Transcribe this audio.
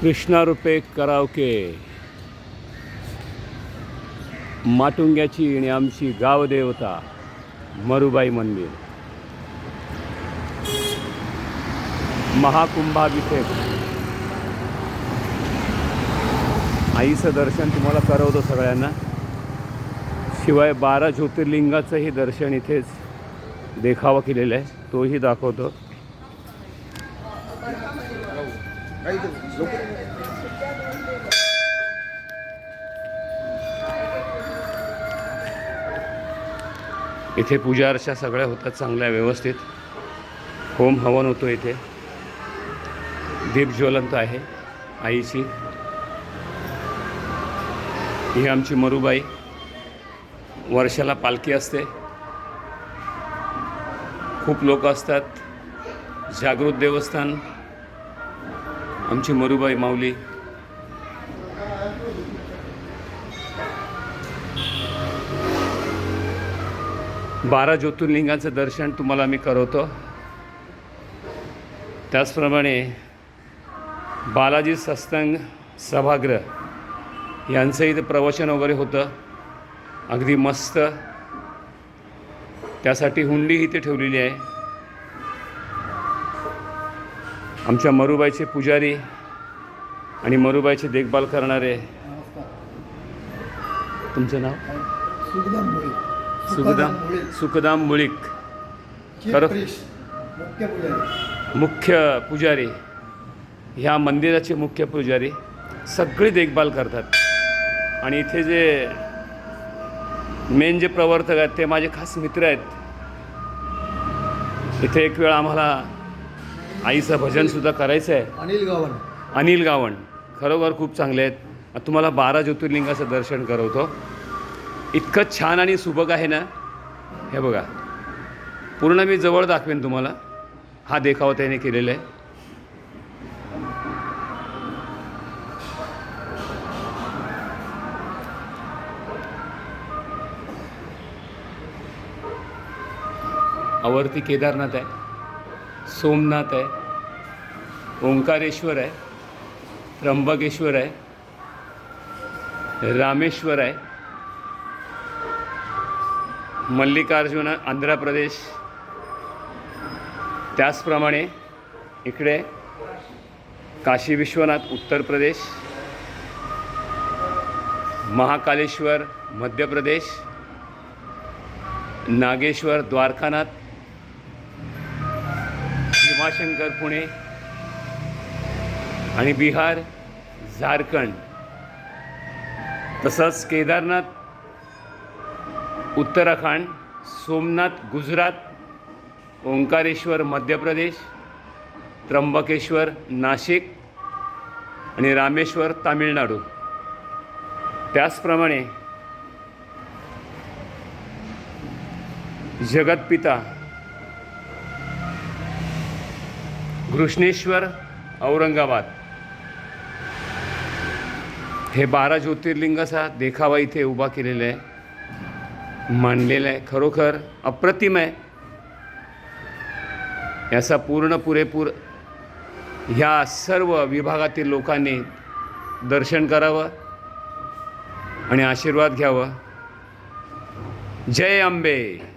कृष्णारुपे karaoke. माटुंग्याची आणि आमची गावदेवता मरुबाई मंदिर. महाकुंभाभिषेक. आईचं दर्शन तुम्हाला करवतो सगळ्यांना. शिवाय बारा ज्योतिर्लिंगाचंही दर्शन इथेच देखावा केलेला आहे. तोही दाखवतो. इथे पूजा अर्चा सगळ्या होतात चांगल्या व्यवस्थित. होम हवन होतो इथे. दीप ज्वलंत आहे आईची ही आमची मरुबाई. वर्षाला पालखी असते. खूप लोक असतात. जागृत देवस्थान. आमची मरुबाई माऊली. बारा ज्योतिर्लिंगाचं दर्शन तुम्हाला मी करवतो. त्याचप्रमाणे बालाजी सत्संग सभागृह यांचं इथं प्रवचन वगैरे होतं. अगदी मस्त. त्यासाठी हुंडी इथे ठेवलेली आहे. आमच्या मरुबाईचे पुजारी आणि मरुबाईची देखभाल करणारे. तुमचं नाव? सुखदाम सुखदाम सुखदाम मुळीक. खरं? मुख्य पुजारी. मुख्य पुजारी. ह्या मंदिराचे मुख्य पुजारी सगळी देखभाल करतात. आणि इथे जे मेन जे प्रवर्तक आहेत ते माझे खास मित्र आहेत. इथे एक वेळ आम्हाला आईचं भजनसुद्धा करायचं आहे. अनिल गावण अनिल गावण खरोखर खूप चांगले आहेत. तुम्हाला बारा ज्योतिर्लिंगाचं दर्शन करवतो. इतकं छान आणि सुबक आहे ना? हे बघा. पूर्ण मी जवळ दाखवेन तुम्हाला. हा देखावा त्याने केलेला आहे. आवर्ती केदारनाथ आहे. सोमनाथ आहे ओंकारेश्वर आहे त्र्यंबकेश्वर आहे रामेश्वर आहे मल्लिकार्जुन आंध्र प्रदेश. त्याचप्रमाणे इकडे काशी विश्वनाथ उत्तर प्रदेश महाकालेश्वर मध्य प्रदेश नागेश्वर द्वारकानाथ उमाशंकर पुणे आणि बिहार झारखंड. तसंच केदारनाथ उत्तराखंड सोमनाथ गुजरात ओंकारेश्वर मध्य प्रदेश त्र्यंबकेश्वर नाशिक आणि रामेश्वर तामिळनाडू. त्याचप्रमाणे जगतपिता घृष्णेश्वर औरंगाबाद. हे बारा ज्योतिर्लिंगाचा देखावा इथे उभा केलेला आहे. मांडलेला आहे. खरोखर अप्रतिम आहे. याचा पूर्ण पुरेपूर ह्या सर्व विभागातील लोकांनी दर्शन करावं आणि आशीर्वाद घ्यावं. जय अंबे